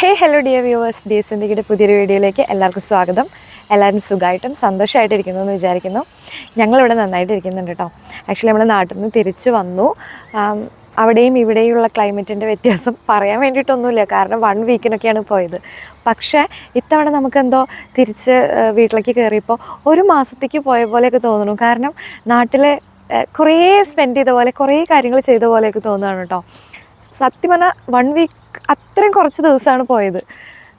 Hey hello dear viewers D S ഇന്ത്യയുടെ പുതിയൊരു വീഡിയോയിലേക്ക് എല്ലാവർക്കും സ്വാഗതം. എല്ലാവരും സുഖമായിട്ടും സന്തോഷമായിട്ടിരിക്കുന്നു എന്ന് വിചാരിക്കുന്നു. ഞങ്ങളിവിടെ നന്നായിട്ട് ഇരിക്കുന്നുണ്ട് കേട്ടോ. ആക്ച്വലി നമ്മൾ നാട്ടിൽ നിന്ന് തിരിച്ചു വന്നു. അവിടെയും ഇവിടെയുള്ള ക്ലൈമറ്റിന്റെ വ്യത്യാസം പറയാൻ വേണ്ടിയിട്ടൊന്നുമില്ല. കാരണം വൺ വീക്കിനൊക്കെയാണ് പോയത്. പക്ഷേ ഇത്തവണ നമുക്കെന്തോ തിരിച്ച് വീട്ടിലേക്ക് കയറിയപ്പോൾ ഒരു മാസത്തേക്ക് പോയ പോലെയൊക്കെ തോന്നുന്നു. കാരണം നാട്ടിലെ കുറേ സ്പെൻഡ് ചെയ്ത പോലെ കുറേ കാര്യങ്ങൾ ചെയ്ത പോലെയൊക്കെ തോന്നുകയാണ് കേട്ടോ. സത്യം പറഞ്ഞാൽ വൺ വീക്ക് അത്രയും കുറച്ച് ദിവസമാണ് പോയത്.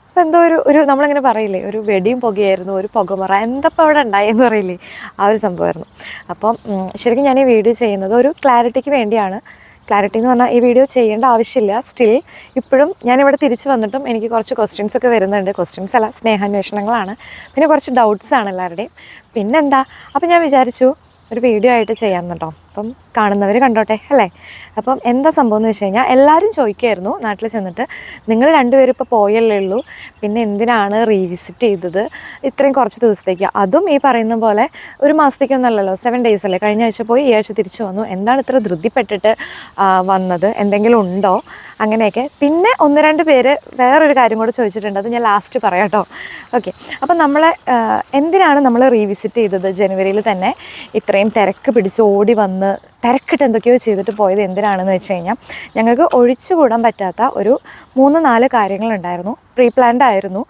അപ്പോൾ എന്തോ ഒരു ഒരു നമ്മളിങ്ങനെ പറയില്ലേ ഒരു വെടിയും പുകയായിരുന്നു ഒരു പുകമറ എന്തപ്പോൾ അവിടെ ഉണ്ടായെന്ന് പറയില്ലേ ആ ഒരു സംഭവമായിരുന്നു. അപ്പം ശരിക്കും ഞാൻ ഈ വീഡിയോ ചെയ്യുന്നത് ഒരു ക്ലാരിറ്റിക്ക് വേണ്ടിയാണ്. ക്ലാരിറ്റി എന്ന് പറഞ്ഞാൽ ഈ വീഡിയോ ചെയ്യേണ്ട ആവശ്യമില്ല. സ്റ്റിൽ ഇപ്പോഴും ഞാനിവിടെ തിരിച്ചു വന്നിട്ടും എനിക്ക് കുറച്ച് ക്വസ്റ്റ്യൻസ് ഒക്കെ വരുന്നുണ്ട്. ക്വസ്റ്റ്യൻസ് അല്ല സ്നേഹാന്വേഷണങ്ങളാണ്. പിന്നെ കുറച്ച് ഡൗട്ട്സ് ആണ് എല്ലാവരുടെയും. പിന്നെന്താ അപ്പം ഞാൻ വിചാരിച്ചു ഒരു വീഡിയോ ആയിട്ട് ചെയ്യാം കേട്ടോ. അപ്പം കാണുന്നവർ കണ്ടോട്ടെ അല്ലേ? അപ്പം എന്താ സംഭവം എന്ന് വെച്ച് കഴിഞ്ഞാൽ എല്ലാവരും ചോദിക്കുമായിരുന്നു നാട്ടിൽ ചെന്നിട്ട് നിങ്ങൾ രണ്ടുപേരും ഇപ്പോൾ പോയല്ലേ ഉള്ളൂ? പിന്നെ എന്തിനാണ് റീവിസിറ്റ് ചെയ്തത്? ഇത്രയും കുറച്ച് ദിവസത്തേക്ക്. അതും ഈ പറയുന്ന പോലെ ഒരു മാസത്തേക്കൊന്നല്ലല്ലോ സെവൻ ഡേയ്സ് അല്ലേ? കഴിഞ്ഞ ആഴ്ച പോയി ഈ ആഴ്ച തിരിച്ചു വന്നു. എന്താണ് ഇത്ര ധൃതിപ്പെട്ടിട്ട് വന്നത്? എന്തെങ്കിലും ഉണ്ടോ? അങ്ങനെയൊക്കെ. പിന്നെ ഒന്ന് രണ്ട് പേര് വേറൊരു കാര്യം കൂടെ ചോദിച്ചിട്ടുണ്ട്. അത് ഞാൻ ലാസ്റ്റ് പറയാം കേട്ടോ ഓക്കെ അപ്പം നമ്മളെ എന്തിനാണ് നമ്മൾ റീവിസിറ്റ് ചെയ്തത് ജനുവരിയിൽ തന്നെ? ഇത്രയും തിരക്ക് പിടിച്ച് ഓടി വന്ന് തിരക്കിട്ട് എന്തൊക്കെയോ ചെയ്തിട്ട് പോയത് എന്തിനാണെന്ന് വെച്ച് കഴിഞ്ഞാൽ ഞങ്ങൾക്ക് ഒഴിച്ചുകൂടാൻ പറ്റാത്ത ഒരു മൂന്ന് നാല് കാര്യങ്ങളുണ്ടായിരുന്നു പ്രീ പ്ലാൻഡ് ആയിരുന്നു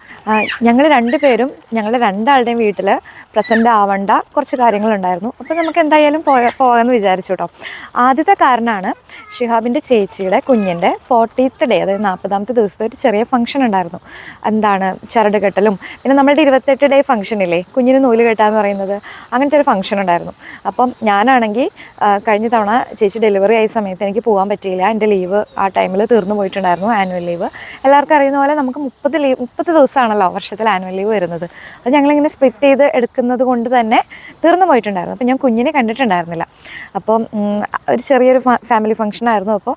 ഞങ്ങൾ രണ്ടുപേരും ഞങ്ങളുടെ രണ്ടാളുടെയും വീട്ടിൽ പ്രസന്റ് ആവേണ്ട കുറച്ച് കാര്യങ്ങളുണ്ടായിരുന്നു. അപ്പോൾ നമുക്ക് എന്തായാലും പോയ പോകാമെന്ന് വിചാരിച്ചു കേട്ടോ ആദ്യത്തെ കാരണമാണ് ഷിഹാബിന്റെ ചേച്ചിയുടെ കുഞ്ഞിന്റെ ഫോർട്ടീത്ത് ഡേ അതായത് നാൽപ്പതാമത്തെ ദിവസത്തെ ഒരു ചെറിയ ഫംഗ്ഷൻ ഉണ്ടായിരുന്നു. എന്താണ്? ചരട് കെട്ടലും. പിന്നെ നമ്മളുടെ ഇരുപത്തെട്ട് ഡേ ഫംഗ്ഷൻ ഇല്ലേ? കുഞ്ഞിന് നൂൽ കെട്ടാന്ന് പറയുന്നത്. അങ്ങനത്തെ ഒരു ഫംഗ്ഷൻ ഉണ്ടായിരുന്നു. അപ്പം ഞാനാണെങ്കിൽ കഴിഞ്ഞ തവണ ചേച്ചി ഡെലിവറി ആയ സമയത്ത് എനിക്ക് പോകാൻ പറ്റിയില്ല. എന്റെ ലീവ് ആ ടൈമിൽ തീർന്നു പോയിട്ടുണ്ടായിരുന്നു ആനുവൽ ലീവ് എല്ലാവർക്കും അറിയുന്ന പോലെ നമുക്ക് മുപ്പത് ലീവ് മുപ്പത് ദിവസമാണല്ലോ വർഷത്തിൽ ആനുവൽ ലീവ് വരുന്നത്. അത് ഞങ്ങളിങ്ങനെ സ്പ്ലിറ്റ് ചെയ്ത് എടുക്കുന്നത് കൊണ്ട് തന്നെ തീർന്നു പോയിട്ടുണ്ടായിരുന്നു. അപ്പോൾ ഞാൻ കുഞ്ഞിനെ കണ്ടിട്ടുണ്ടായിരുന്നില്ല. അപ്പം ഉം, ഒരു ചെറിയൊരു ഫാമിലി ഫംഗ്ഷൻ ആയിരുന്നു. അപ്പോൾ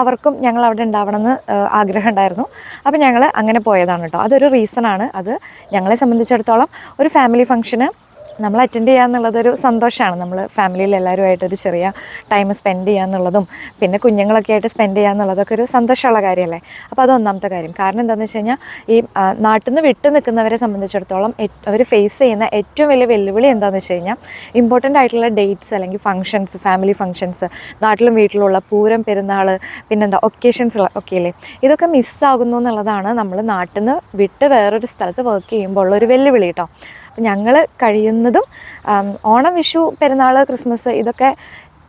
അവർക്കും ഞങ്ങൾ അവിടെ ഉണ്ടാവണമെന്ന് ആഗ്രഹം ഉണ്ടായിരുന്നു അപ്പോൾ ഞങ്ങൾ അങ്ങനെ പോയതാണ് കേട്ടോ. അതൊരു റീസണാണ് അത് ഞങ്ങളെ സംബന്ധിച്ചിടത്തോളം ഒരു ഫാമിലി ഫംഗ്ഷന് നമ്മൾ അറ്റൻഡ് ചെയ്യുക എന്നുള്ളതൊരു സന്തോഷമാണ് നമ്മൾ ഫാമിലിയിൽ എല്ലാവരുമായിട്ടൊരു ചെറിയ ടൈം സ്പെൻഡ് ചെയ്യുക എന്നുള്ളതും പിന്നെ കുഞ്ഞുങ്ങളൊക്കെ ആയിട്ട് സ്പെൻഡ് ചെയ്യുക എന്നുള്ളതൊക്കെ ഒരു സന്തോഷമുള്ള കാര്യമല്ലേ? അപ്പോൾ അത് ഒന്നാമത്തെ കാര്യം. കാരണം എന്താണെന്ന് വെച്ച് കഴിഞ്ഞാൽ ഈ നാട്ടിൽ നിന്ന് വിട്ടു നിൽക്കുന്നവരെ സംബന്ധിച്ചിടത്തോളം അവർ ഫേസ് ചെയ്യുന്ന ഏറ്റവും വലിയ വെല്ലുവിളി എന്താണെന്ന് വെച്ച് കഴിഞ്ഞാൽ ഇമ്പോർട്ടന്റ് ആയിട്ടുള്ള ഡേറ്റ്സ് അല്ലെങ്കിൽ ഫംഗ്ഷൻസ് ഫാമിലി ഫംഗ്ഷൻസ് നാട്ടിലും വീട്ടിലുള്ള പൂരം പെരുന്നാൾ പിന്നെന്താ ഒക്കേഷൻസ് ഒക്കെ ഇല്ലേ? ഇതൊക്കെ മിസ്സാകുന്നു എന്നുള്ളതാണ് നമ്മൾ നാട്ടിൽ നിന്ന് വിട്ട് വേറൊരു സ്ഥലത്ത് വർക്ക് ചെയ്യുമ്പോൾ ഉള്ള ഒരു വെല്ലുവിളി കേട്ടോ അപ്പം ഞങ്ങൾ കഴിയുന്നതും ഓണം വിഷു പെരുന്നാൾ ക്രിസ്മസ് ഇതൊക്കെ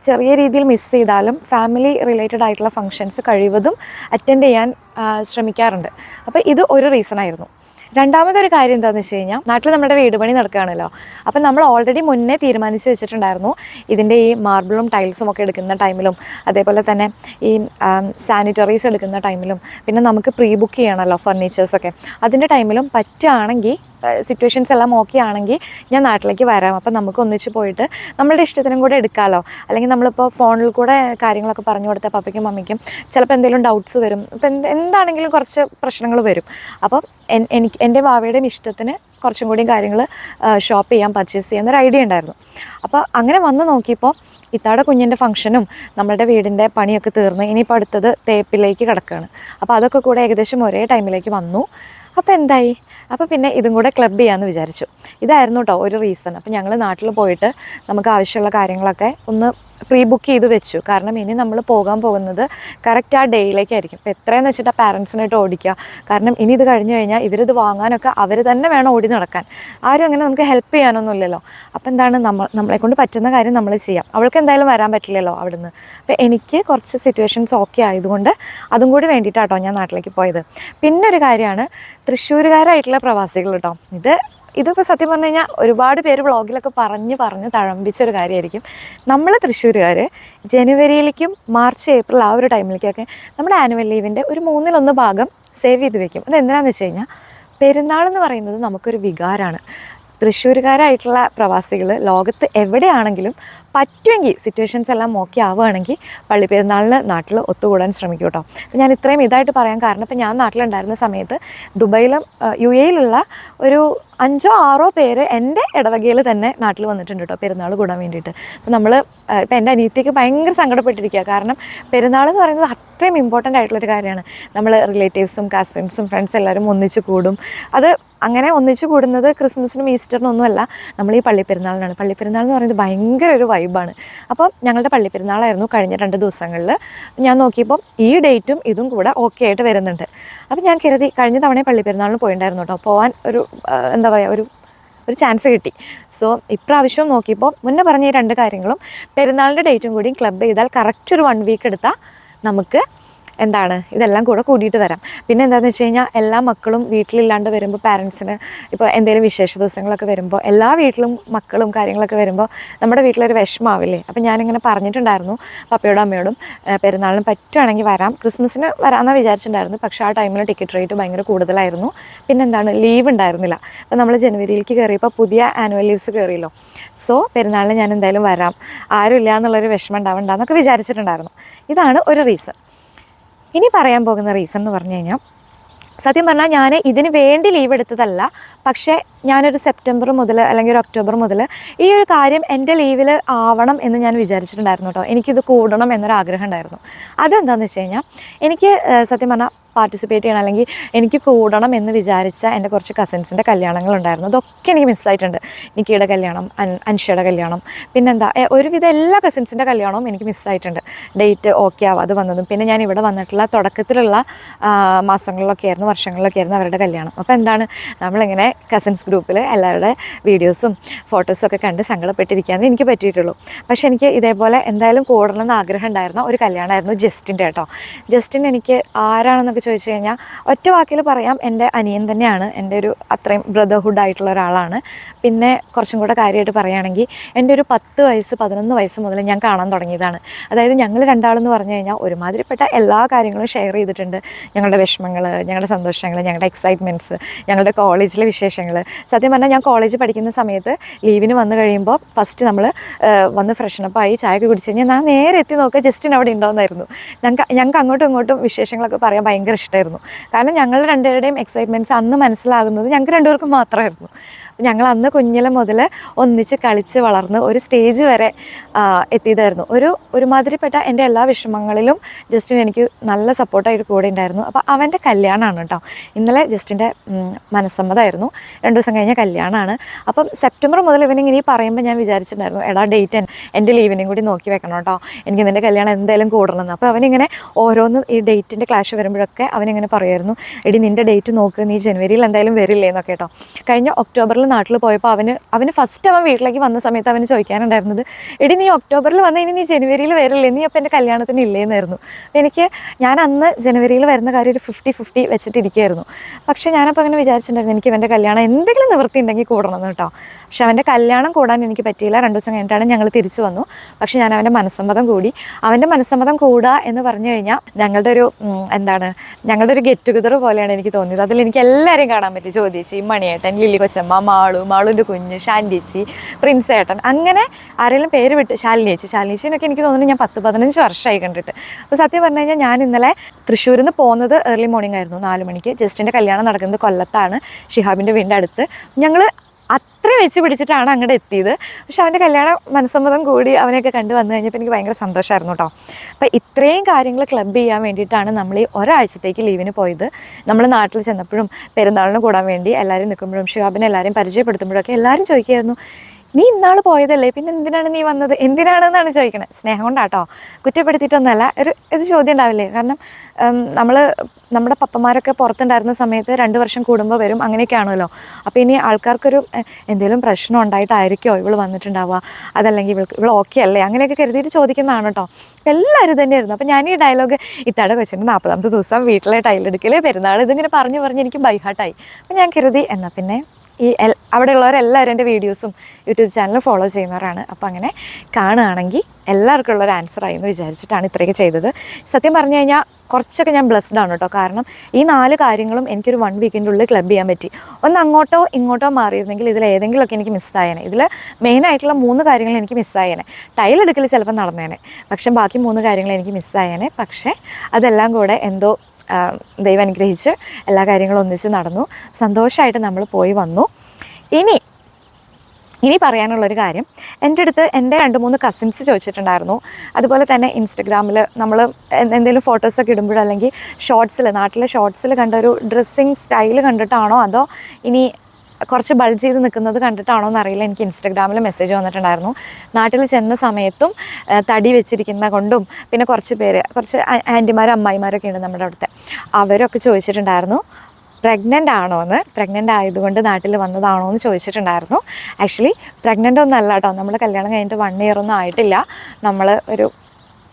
ചെറിയ രീതിയിൽ മിസ് ചെയ്താലും ഫാമിലി റിലേറ്റഡ് ആയിട്ടുള്ള ഫങ്ഷൻസ് കഴിവതും അറ്റൻഡ് ചെയ്യാൻ ശ്രമിക്കാറുണ്ട്. അപ്പോൾ ഇത് ഒരു റീസൺ ആയിരുന്നു. രണ്ടാമതൊരു കാര്യം എന്താണെന്ന് വെച്ച് കഴിഞ്ഞാൽ നാട്ടിൽ നമ്മുടെ വീട് പണി നടക്കുകയാണല്ലോ. അപ്പം നമ്മൾ ഓൾറെഡി മുന്നേ തീരുമാനിച്ച് വെച്ചിട്ടുണ്ടായിരുന്നു ഇതിന്റെ ഈ മാർബിളും ടൈൽസും ഒക്കെ എടുക്കുന്ന ടൈമിലും അതേപോലെ തന്നെ ഈ സാനിറ്ററീസ് എടുക്കുന്ന ടൈമിലും പിന്നെ നമുക്ക് പ്രീ ബുക്ക് ചെയ്യണമല്ലോ ഫർണിച്ചേഴ്സൊക്കെ അതിന്റെ ടൈമിലും പറ്റുകയാണെങ്കിൽ സിറ്റുവേഷൻസ് എല്ലാം ഓക്കെ ആണെങ്കിൽ ഞാൻ നാട്ടിലേക്ക് വരാം. അപ്പം നമുക്ക് ഒന്നിച്ച് പോയിട്ട് നമ്മളുടെ ഇഷ്ടത്തിനും കൂടെ എടുക്കാമല്ലോ അല്ലെങ്കിൽ നമ്മളിപ്പോൾ ഫോണിൽ കൂടെ കാര്യങ്ങളൊക്കെ പറഞ്ഞു കൊടുത്ത പപ്പയ്ക്കും മമ്മിക്കും ചിലപ്പോൾ എന്തെങ്കിലും ഡൗട്ട്സ് വരും. ഇപ്പം എന്ത് എന്താണെങ്കിലും കുറച്ച് പ്രശ്നങ്ങൾ വരും. അപ്പം എനിക്ക് എന്റെ വാവയുടെയും ഇഷ്ടത്തിന് കുറച്ചും കൂടിയും കാര്യങ്ങൾ ഷോപ്പ് ചെയ്യാൻ പർച്ചേസ് ചെയ്യാൻ ഒരു ഐഡിയ ഉണ്ടായിരുന്നു. അപ്പോൾ അങ്ങനെ വന്ന് നോക്കിയപ്പോൾ ഇത്താടെ കുഞ്ഞിന്റെ ഫംഗ്ഷനും നമ്മളുടെ വീടിന്റെ പണിയൊക്കെ തീർന്ന് ഇനിയിപ്പോൾ അടുത്തത് തേപ്പിലേക്ക് കിടക്കുകയാണ്. അപ്പോൾ അതൊക്കെ കൂടെ ഏകദേശം ഒരേ ടൈമിലേക്ക് വന്നു. അപ്പോൾ എന്തായി? അപ്പോൾ പിന്നെ ഇതും കൂടെ ക്ലബ് ചെയ്യാമെന്ന് വിചാരിച്ചു. ഇതായിരുന്നു കേട്ടോ ഒരു റീസൺ അപ്പോൾ ഞങ്ങൾ നാട്ടിൽ പോയിട്ട് നമുക്ക് ആവശ്യമുള്ള കാര്യങ്ങളൊക്കെ ഒന്ന് പ്രീ ബുക്ക് ചെയ്ത് വെച്ചു. കാരണം ഇനി നമ്മൾ പോകാൻ പോകുന്നത് കറക്റ്റ് ആ ഡേയിലേക്കായിരിക്കും. ഇപ്പോൾ എത്രയെന്ന് വെച്ചിട്ട് ആ പാരൻസിനായിട്ട് ഓടിക്കുക. കാരണം ഇനി ഇത് കഴിഞ്ഞ് കഴിഞ്ഞാൽ ഇവരിത് വാങ്ങാനൊക്കെ അവർ തന്നെ വേണം ഓടി നടക്കാൻ. ആരും അങ്ങനെ നമുക്ക് ഹെൽപ്പ് ചെയ്യാനൊന്നുമില്ലല്ലോ അപ്പോൾ എന്താണ് നമ്മൾ നമ്മളെ കൊണ്ട് പറ്റുന്ന കാര്യം നമ്മൾ ചെയ്യാം. അവൾക്ക് എന്തായാലും വരാൻ പറ്റില്ലല്ലോ അവിടുന്ന്. അപ്പോൾ എനിക്ക് കുറച്ച് സിറ്റുവേഷൻസ് ഓക്കെ ആയതുകൊണ്ട് അതും കൂടി വേണ്ടിയിട്ടാട്ടോ ഞാൻ നാട്ടിലേക്ക് പോയത്. പിന്നെ ഒരു കാര്യമാണ് തൃശ്ശൂരുകാരായിട്ടുള്ള പ്രവാസികൾ കേട്ടോ ഇത് ഇതിപ്പോൾ സത്യം പറഞ്ഞു കഴിഞ്ഞാൽ ഒരുപാട് പേര് വ്ളോഗിലൊക്കെ പറഞ്ഞ് പറഞ്ഞ് തഴമ്പിച്ചൊരു കാര്യമായിരിക്കും നമ്മൾ തൃശ്ശൂരുകാർ ജനുവരിയിലേക്കും മാർച്ച് ഏപ്രിൽ ആ ഒരു ടൈമിലേക്കൊക്കെ നമ്മുടെ ആനുവൽ ലീവിന്റെ ഒരു മൂന്നിലൊന്ന് ഭാഗം സേവ് ചെയ്ത് വെക്കും. അത് എന്തിനാണെന്ന് വെച്ച് കഴിഞ്ഞാൽ പെരുന്നാൾ എന്ന് പറയുന്നത് നമുക്കൊരു വികാരമാണ് തൃശ്ശൂരുകാരായിട്ടുള്ള പ്രവാസികൾ ലോകത്ത് എവിടെയാണെങ്കിലും പറ്റുമെങ്കിൽ സിറ്റുവേഷൻസ് എല്ലാം ഓക്കെ ആവുകയാണെങ്കിൽ പള്ളി പെരുന്നാളിന് നാട്ടിൽ ഒത്തുകൂടാൻ ശ്രമിക്കും കേട്ടോ ഞാൻ ഇത്രയും ഇതായിട്ട് പറയാൻ കാരണം ഇപ്പം ഞാൻ നാട്ടിലുണ്ടായിരുന്ന സമയത്ത് ദുബൈയിലും യു എയിലുള്ള ഒരു അഞ്ചോ ആറോ പേര് എന്റെ ഇടവകയിൽ തന്നെ നാട്ടിൽ വന്നിട്ടുണ്ട് കേട്ടോ പെരുന്നാൾ കൂടാൻ വേണ്ടിയിട്ട്. അപ്പോൾ നമ്മൾ ഇപ്പം എന്റെ അനിയത്തിക്ക് ഭയങ്കര സങ്കടപ്പെട്ടിരിക്കുക. കാരണം പെരുന്നാൾ എന്ന് പറയുന്നത് അത്രയും ഇമ്പോർട്ടന്റ് ആയിട്ടുള്ളൊരു കാര്യമാണ്. നമ്മൾ റിലേറ്റീവ്സും കസിൻസും ഫ്രണ്ട്സ് എല്ലാവരും ഒന്നിച്ച് കൂടും. അത് അങ്ങനെ ഒന്നിച്ചു കൂടുന്നത് ക്രിസ്മസിനും ഈസ്റ്ററിനും ഒന്നുമല്ല നമ്മൾ ഈ പള്ളിപ്പെരുന്നാളിനാണ്. പള്ളിപ്പെരുന്നാൾ എന്ന് പറയുന്നത് ഭയങ്കര ഒരു വൈബാണ്. അപ്പോൾ ഞങ്ങളുടെ പള്ളിപ്പെരുന്നാളായിരുന്നു കഴിഞ്ഞ രണ്ട് ദിവസങ്ങളിൽ. ഞാൻ നോക്കിയപ്പോൾ ഈ ഡേറ്റും ഇതും കൂടെ ഓക്കെ ആയിട്ട് വരുന്നുണ്ട്. അപ്പോൾ ഞാൻ കരുതി കഴിഞ്ഞ തവണ പള്ളിപ്പെരുന്നാളിന് പോയിണ്ടായിരുന്നു കേട്ടോ. പോകാൻ ഒരു എന്താ പറയുക ഒരു ഒരു ചാൻസ് കിട്ടി. സോ ഇപ്രാവശ്യം നോക്കിയപ്പോൾ മുന്നേ പറഞ്ഞ ഈ രണ്ട് കാര്യങ്ങളും പെരുന്നാളിന്റെ ഡേറ്റും കൂടി ക്ലബ് ചെയ്താൽ കറക്റ്റ് ഒരു വൺ വീക്ക് എടുത്താൽ നമുക്ക് എന്താണ്? ഇതെല്ലാം കൂടെ കൂടിയിട്ട് വരാം. പിന്നെ എന്താണെന്ന് വെച്ച് കഴിഞ്ഞാൽ എല്ലാ മക്കളും വീട്ടിലില്ലാണ്ട് വരുമ്പോൾ പാരൻസിന് ഇപ്പോൾ എന്തെങ്കിലും വിശേഷ ദിവസങ്ങളൊക്കെ വരുമ്പോൾ എല്ലാ വീട്ടിലും മക്കളും കാര്യങ്ങളൊക്കെ വരുമ്പോൾ നമ്മുടെ വീട്ടിലൊരു വിഷമാവില്ലേ? അപ്പോൾ ഞാനിങ്ങനെ പറഞ്ഞിട്ടുണ്ടായിരുന്നു പപ്പയോടും അമ്മയോടും പെരുന്നാളിന് പറ്റുവാണെങ്കിൽ വരാം. ക്രിസ്മസിന് വരാമെന്നാണ് വിചാരിച്ചിട്ടുണ്ടായിരുന്നു. പക്ഷേ ആ ടൈമിൽ ടിക്കറ്റ് റേറ്റ് ഭയങ്കര കൂടുതലായിരുന്നു. പിന്നെ എന്താണ്? ലീവ് ഉണ്ടായിരുന്നില്ല. അപ്പോൾ നമ്മൾ ജനുവരിയിലേക്ക് കയറിയപ്പോൾ പുതിയ ആനുവൽ ലീവ്സ് കയറിയല്ലോ സോ പെരുന്നാളിന് ഞാൻ എന്തായാലും വരാം. ആരും ഇല്ല എന്നുള്ളൊരു വിഷമം ഉണ്ടാവണ്ടെന്നൊക്കെ വിചാരിച്ചിട്ടുണ്ടായിരുന്നു. ഇതാണ് ഒരു റീസൺ. ഇനി പറയാൻ പോകുന്ന റീസൺ എന്ന് പറഞ്ഞു കഴിഞ്ഞാൽ സത്യം പറഞ്ഞാൽ ഞാൻ ഇതിന് വേണ്ടി ലീവ് എടുത്തതല്ല. പക്ഷേ ഞാനൊരു സെപ്റ്റംബർ മുതൽ അല്ലെങ്കിൽ ഒരു ഒക്ടോബർ മുതൽ ഈ ഒരു കാര്യം എന്റെ ലീവിൽ ആവണം എന്ന് ഞാൻ വിചാരിച്ചിട്ടുണ്ടായിരുന്നു കേട്ടോ. എനിക്കിത് കൂടണം എന്നൊരു ആഗ്രഹം ഉണ്ടായിരുന്നു. അതെന്താണെന്ന് വെച്ച് കഴിഞ്ഞാൽ എനിക്ക് സത്യം പറഞ്ഞാൽ പാർട്ടിസിപ്പേറ്റ് ചെയ്യണം. അല്ലെങ്കിൽ എനിക്ക് കൂടണം എന്ന് വിചാരിച്ച എന്റെ കുറച്ച് കസിൻസിന്റെ കല്യാണങ്ങളുണ്ടായിരുന്നു. അതൊക്കെ എനിക്ക് മിസ്സായിട്ടുണ്ട് നിക്കിയുടെ കല്യാണം അൻ അൻഷയുടെ കല്യാണം പിന്നെന്താ ഒരുവിധം എല്ലാ കസിൻസിന്റെ കല്യാണവും എനിക്ക് മിസ്സായിട്ടുണ്ട് ഡേറ്റ് ഓക്കെ അത് വന്നതും. പിന്നെ ഞാൻ ഇവിടെ വന്നിട്ടുള്ള തുടക്കത്തിലുള്ള മാസങ്ങളിലൊക്കെ ആയിരുന്നു വർഷങ്ങളിലൊക്കെ ആയിരുന്നു അവരുടെ കല്യാണം. അപ്പോൾ എന്താണ് നമ്മളിങ്ങനെ കസിൻസ് ഗ്രൂപ്പിൽ എല്ലാവരുടെ വീഡിയോസും ഫോട്ടോസും ഒക്കെ കണ്ട് സങ്കടപ്പെട്ടിരിക്കാമെന്ന് എനിക്ക് പറ്റിയിട്ടുള്ളൂ. പക്ഷേ എനിക്ക് ഇതേപോലെ എന്തായാലും കൂടണമെന്ന് ആഗ്രഹം ഉണ്ടായിരുന്ന ഒരു കല്യാണമായിരുന്നു ജസ്റ്റിന്റെ കേട്ടോ. ജസ്റ്റിൻ എനിക്ക് ആരാണെന്നൊക്കെ ചോദിച്ചു കഴിഞ്ഞാൽ ഒറ്റ വാക്കിൽ പറയാം എന്റെ അനിയൻ തന്നെയാണ് എന്റെ ഒരു അത്രയും ബ്രദർഹുഡ് ആയിട്ടുള്ള ഒരാളാണ്. പിന്നെ കുറച്ചും കൂടെ കാര്യമായിട്ട് പറയുകയാണെങ്കിൽ എന്റെ ഒരു പത്ത് വയസ്സ് പതിനൊന്ന് വയസ്സ് മുതൽ ഞാൻ കാണാൻ തുടങ്ങിയതാണ്. അതായത് ഞങ്ങൾ രണ്ടാളെന്ന് പറഞ്ഞു കഴിഞ്ഞാൽ ഒരുമാതിരിപ്പെട്ട എല്ലാ കാര്യങ്ങളും ഷെയർ ചെയ്തിട്ടുണ്ട്. ഞങ്ങളുടെ വിഷമങ്ങൾ ഞങ്ങളുടെ സന്തോഷങ്ങൾ ഞങ്ങളുടെ എക്സൈറ്റ്മെന്റ്സ് ഞങ്ങളുടെ കോളേജിലെ വിശേഷങ്ങൾ സത്യം പറഞ്ഞാൽ ഞാൻ കോളേജ് പഠിക്കുന്ന സമയത്ത് ലീവിന് വന്നു കഴിയുമ്പോൾ ഫസ്റ്റ് നമ്മൾ വന്ന് ഫ്രഷനപ്പായി ചായയൊക്കെ കുടിച്ച് കഴിഞ്ഞാൽ ഞാൻ നേരെ എത്തി നോക്കുക ജസ്റ്റിന് അവിടെ ഉണ്ടാവുന്നായിരുന്നു ഞങ്ങൾക്ക് ഞങ്ങൾക്ക് അങ്ങോട്ടും ഇങ്ങോട്ടും വിശേഷങ്ങളൊക്കെ പറയാൻ ഭയങ്കര ഇഷ്ടമായിരുന്നു കാരണം ഞങ്ങൾ രണ്ടുപേരുടെയും എക്സൈറ്റ്മെന്റ്സ് അന്ന് മനസ്സിലാകുന്നത് ഞങ്ങൾക്ക് രണ്ടുപേർക്കും മാത്രമായിരുന്നു. ഞങ്ങൾ അന്ന് കുഞ്ഞിലെ മുതൽ ഒന്നിച്ച് കളിച്ച് വളർന്ന് ഒരു സ്റ്റേജ് വരെ എത്തിയതായിരുന്നു. ഒരു ഒരുമാതിരിപ്പെട്ട എന്റെ എല്ലാ വിഷമങ്ങളിലും ജസ്റ്റിൻ എനിക്ക് നല്ല സപ്പോർട്ടായിട്ട് കൂടെ ഉണ്ടായിരുന്നു. അപ്പോൾ അവന്റെ കല്യാണമാണ് കേട്ടോ. ഇന്നലെ ജസ്റ്റിന്റെ മനസ്സമ്മതമായിരുന്നു രണ്ട് ദിവസം കഴിഞ്ഞ കല്യാണമാണ്. അപ്പം സെപ്റ്റംബർ മുതൽ ഇവനിങ്ങനെ ഈ പറയുമ്പോൾ ഞാൻ വിചാരിച്ചിട്ടുണ്ടായിരുന്നു എടാ ഡേറ്റ് എന്റെ ലീവിനെയും കൂടി നോക്കി വെക്കണം കേട്ടോ. എനിക്ക് നിന്റെ കല്യാണം എന്തായാലും കൂടണമെന്ന്. അപ്പോൾ അവനിങ്ങനെ ഓരോന്ന് ഈ ഡേറ്റിന്റെ ക്ലാഷ് വരുമ്പോഴൊക്കെ അവനിങ്ങനെ പറയുമായിരുന്നു എടി നിന്റെ ഡേറ്റ് നോക്ക് നീ ജനുവരിയിൽ എന്തായാലും വരില്ലേ എന്നൊക്കെ കേട്ടോ. കഴിഞ്ഞ ഒക്ടോബറിൽ നാട്ടിൽ പോയപ്പോൾ അവന് അവന് ഫസ്റ്റ് അവൻ വീട്ടിലേക്ക് വന്ന സമയത്ത് അവന് ചോദിക്കാനുണ്ടായിരുന്നത് എടി നീ ഒക്ടോബറിൽ വന്ന ഇനി നീ ജനുവരിയിൽ വരില്ലേ? നീ അപ്പോൾ എന്റെ കല്യാണത്തിന് ഇല്ലേന്നായിരുന്നു എനിക്ക് ഞാൻ അന്ന് ജനുവരിയിൽ വരുന്ന കാര്യം ഒരു ഫിഫ്റ്റി ഫിഫ്റ്റി വെച്ചിട്ടിരിക്കുകയായിരുന്നു. പക്ഷേ ഞാനപ്പോൾ അങ്ങനെ വിചാരിച്ചിട്ടുണ്ടായിരുന്നു എനിക്ക് ഇവന്റെ കല്യാണം എന്തെങ്കിലും നിവൃത്തി ഉണ്ടെങ്കിൽ കൂടണം കേട്ടോ. പക്ഷെ അവന്റെ കല്യാണം കൂടാൻ എനിക്ക് പറ്റിയില്ല. രണ്ട് ദിവസം കഴിഞ്ഞിട്ടാണ് ഞങ്ങൾ തിരിച്ചു വന്നു. പക്ഷെ ഞാൻ അവന്റെ മനസ്സമ്മതം കൂടി. അവന്റെ മനസ്സമ്മതം കൂടുക എന്ന് പറഞ്ഞു കഴിഞ്ഞാൽ ഞങ്ങളുടെ ഒരു എന്താണ് ഞങ്ങളുടെ ഒരു ഗെറ്റ് ടുഗദർ പോലെയാണ് എനിക്ക് തോന്നിയത്. അതിൽ എനിക്ക് എല്ലാവരെയും കാണാൻ പറ്റി. ഈ മണിയേട്ടൻ ലില്ലി കൊച്ചമ്മ മാളു മാളുവിന്റെ കുഞ്ഞ് ഷാൻഡേച്ചി പ്രിൻസ് ഏട്ടൻ. അങ്ങനെ ആരെങ്കിലും പേര് വിട്ട് ശാലിനേച്ചി ശാലിനേച്ചിനൊക്കെ എനിക്ക് തോന്നുന്നു ഞാൻ പത്ത് പതിനഞ്ച് വർഷമായി കണ്ടിട്ട്. അപ്പോൾ സത്യം പറഞ്ഞു കഴിഞ്ഞാൽ ഞാൻ ഇന്നലെ തൃശ്ശൂരിൽ നിന്ന് പോകുന്നത് ഏർലി മോർണിംഗ് ആയിരുന്നു. നാല് മണിക്ക്. ജസ്റ്റിന്റെ കല്യാണം നടക്കുന്നത് കൊല്ലത്താണ്. ഷിഹാബിന്റെ വീടിന്റെ അടുത്ത്. ഞങ്ങൾ അത്ര വെച്ച് പിടിച്ചിട്ടാണ് അങ്ങോട്ട് എത്തിയത്. പക്ഷെ അവന്റെ കല്യാണം മനസ്സമ്മതം കൂടി അവനെയൊക്കെ കണ്ടു വന്നു കഴിഞ്ഞപ്പോൾ എനിക്ക് ഭയങ്കര സന്തോഷമായിരുന്നു കേട്ടോ അപ്പോൾ ഇത്രയും കാര്യങ്ങൾ ക്ലബ് ചെയ്യാൻ വേണ്ടിയിട്ടാണ് നമ്മൾ ഈ ഒരാഴ്ചത്തേക്ക് ലീവിന് പോയത്. നമ്മൾ നാട്ടിൽ ചെന്നപ്പോഴും പെരുന്നാളിന് കൂടാൻ വേണ്ടി എല്ലാവരും നിൽക്കുമ്പോഴും ഷിഹാബിനെ എല്ലാവരും പരിചയപ്പെടുത്തുമ്പോഴൊക്കെ എല്ലാവരും ചോദിക്കുമായിരുന്നു നീ ഇന്നാൾ പോയതല്ലേ? പിന്നെ എന്തിനാണ് നീ വന്നത്? എന്തിനാണെന്നാണ് ചോദിക്കുന്നത് സ്നേഹം കൊണ്ടാട്ടോ. കുറ്റപ്പെടുത്തിയിട്ടൊന്നുമല്ല. ഒരു ഒരു ചോദ്യം ഉണ്ടാവില്ലേ? കാരണം നമ്മൾ നമ്മുടെ പപ്പമാരൊക്കെ പുറത്തുണ്ടായിരുന്ന സമയത്ത് രണ്ട് വർഷം കൂടുമ്പോൾ വരും. അങ്ങനെയൊക്കെയാണല്ലോ. അപ്പോൾ ഇനി ആൾക്കാർക്കൊരു എന്തെങ്കിലും പ്രശ്നം ഉണ്ടായിട്ടായിരിക്കുമോ ഇവൾ വന്നിട്ടുണ്ടാവുക? അതല്ലെങ്കിൽ ഇവൾക്ക് ഇവൾ ഓക്കെ അല്ലേ? അങ്ങനെയൊക്കെ കരുതിയിട്ട് ചോദിക്കുന്നതാണ് കേട്ടോ എല്ലാവരും തന്നെയായിരുന്നു അപ്പോൾ ഞാൻ ഈ ഡയലോഗ് ഇത്താടെ വെച്ചിട്ട് നാൽപ്പതാമത്തെ ദിവസം വീട്ടിലെ ടൈലെടുക്കൽ പെരുന്നാൾ ഇതിങ്ങനെ പറഞ്ഞു പറഞ്ഞ് എനിക്ക് ബൈഹാട്ടായി അപ്പോൾ ഞാൻ കരുതി എന്നാൽ പിന്നെ? ഈ എൽ അവിടെയുള്ളവരെല്ലാവരും എന്റെ വീഡിയോസും യൂട്യൂബ് ചാനൽ ഫോളോ ചെയ്യുന്നവരാണ്. അപ്പോൾ അങ്ങനെ കാണുകയാണെങ്കിൽ എല്ലാവർക്കും ഉള്ളൊരു ആൻസർ ആയി എന്ന് വിചാരിച്ചിട്ടാണ് ഇത്രയൊക്കെ ചെയ്തത്. സത്യം പറഞ്ഞു കഴിഞ്ഞാൽ കുറച്ചൊക്കെ ഞാൻ ബ്ലെസ്ഡ് ആണ് കേട്ടോ. കാരണം ഈ നാല് കാര്യങ്ങളും എനിക്കൊരു വൺ വീക്കിന്റെ ഉള്ളിൽ ക്ലബ് ചെയ്യാൻ പറ്റി. ഒന്ന് അങ്ങോട്ടോ ഇങ്ങോട്ടോ മാറിയിരുന്നെങ്കിൽ ഇതിൽ ഏതെങ്കിലുമൊക്കെ എനിക്ക് മിസ്സായേനെ ഇതിൽ മെയിനായിട്ടുള്ള മൂന്ന് കാര്യങ്ങൾ എനിക്ക് മിസ്സായേനെ ടൈലെടുക്കൽ ചിലപ്പോൾ നടന്നേനെ. പക്ഷേ ബാക്കി മൂന്ന് കാര്യങ്ങൾ എനിക്ക് മിസ്സായേനെ പക്ഷേ അതെല്ലാം കൂടെ എന്തോ ദൈവം അനുഗ്രഹിച്ച് എല്ലാ കാര്യങ്ങളും ഒന്നിച്ച് നടന്നു. സന്തോഷമായിട്ട് നമ്മൾ പോയി വന്നു. ഇനി ഇനി പറയാനുള്ളൊരു കാര്യം. എന്റെ അടുത്ത് എന്റെ രണ്ട് മൂന്ന് കസിൻസ് ചോദിച്ചിട്ടുണ്ടായിരുന്നു. അതുപോലെ തന്നെ ഇൻസ്റ്റഗ്രാമിൽ നമ്മൾ എന്തെങ്കിലും ഫോട്ടോസൊക്കെ ഇടുമ്പോഴോ അല്ലെങ്കിൽ ഷോർട്സിൽ നാട്ടിലെ ഷോർട്സിൽ കണ്ട ഒരു ഡ്രസ്സിങ് സ്റ്റൈൽ കണ്ടിട്ടാണോ അതോ ഇനി കുറച്ച് ബൾജ് ചെയ്ത് നിൽക്കുന്നത് കണ്ടിട്ടാണോ എന്നറിയില്ല. എനിക്ക് ഇൻസ്റ്റഗ്രാമിൽ മെസ്സേജ് വന്നിട്ടുണ്ടായിരുന്നു. നാട്ടിൽ ചെന്ന സമയത്തും തടി വെച്ചിരിക്കുന്ന കൊണ്ടും പിന്നെ കുറച്ച് പേര് കുറച്ച് ആന്റിമാരും അമ്മായിമാരൊക്കെ ഉണ്ട് നമ്മുടെ അവിടുത്തെ. അവരൊക്കെ ചോദിച്ചിട്ടുണ്ടായിരുന്നു പ്രഗ്നന്റ് ആണോ എന്ന്? പ്രഗ്നന്റ് ആയതുകൊണ്ട് നാട്ടിൽ വന്നതാണോ എന്ന് ചോദിച്ചിട്ടുണ്ടായിരുന്നു. ആക്ച്വലി പ്രഗ്നന്റ് ഒന്നും അല്ല കേട്ടോ. നമ്മൾ കല്യാണം കഴിഞ്ഞിട്ട് വൺ ഇയർ ഒന്നും ആയിട്ടില്ല. നമ്മൾ ഒരു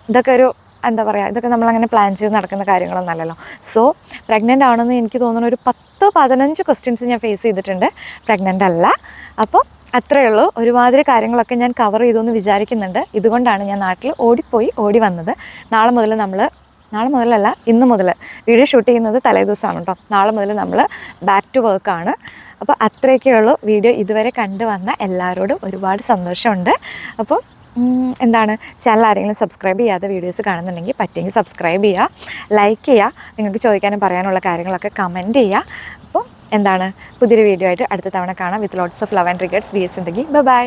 ഇതൊക്കെ ഒരു എന്താ പറയുക ഇതൊക്കെ നമ്മളങ്ങനെ പ്ലാൻ ചെയ്ത് നടക്കുന്ന കാര്യങ്ങളൊന്നല്ലല്ലോ സോ പ്രഗ്നന്റ് ആണെന്ന് എനിക്ക് തോന്നുന്ന ഒരു പത്ത് പതിനഞ്ച് ക്വസ്റ്റ്യൻസ് ഞാൻ ഫേസ് ചെയ്തിട്ടുണ്ട്. പ്രഗ്നന്റ് അല്ല. അപ്പോൾ അത്രയേ ഉള്ളൂ. ഒരുമാതിരി കാര്യങ്ങളൊക്കെ ഞാൻ കവർ ചെയ്തു എന്ന് വിചാരിക്കുന്നുണ്ട്. ഇതുകൊണ്ടാണ് ഞാൻ നാട്ടിൽ ഓടിപ്പോയി ഓടി വന്നത്. നാളെ മുതൽ നമ്മൾ നാളെ മുതലല്ല ഇന്ന് മുതൽ വീഡിയോ ഷൂട്ട് ചെയ്യുന്നത് തലേ ദിവസമാണ് കേട്ടോ നാളെ മുതൽ നമ്മൾ ബാക്ക് ടു വർക്കാണ് അപ്പോൾ അത്രയൊക്കെയുള്ളൂ വീഡിയോ ഇതുവരെ കണ്ടു വന്ന എല്ലാവരോടും ഒരുപാട് സന്തോഷമുണ്ട്. അപ്പോൾ എന്താണ്? ചാനൽ ആരെങ്കിലും സബ്സ്ക്രൈബ് ചെയ്യാതെ വീഡിയോസ് കാണുന്നുണ്ടെങ്കിൽ പറ്റുമെങ്കിൽ സബ്സ്ക്രൈബ് ചെയ്യുക ലൈക്ക് ചെയ്യുക നിങ്ങൾക്ക് ചോദിക്കാനും പറയാനുള്ള കാര്യങ്ങളൊക്കെ കമന്റ് ചെയ്യുക അപ്പോൾ എന്താണ്? പുതിയൊരു വീഡിയോ ആയിട്ട് അടുത്ത തവണ കാണാം. With lots of love and regards V S Zindagi bye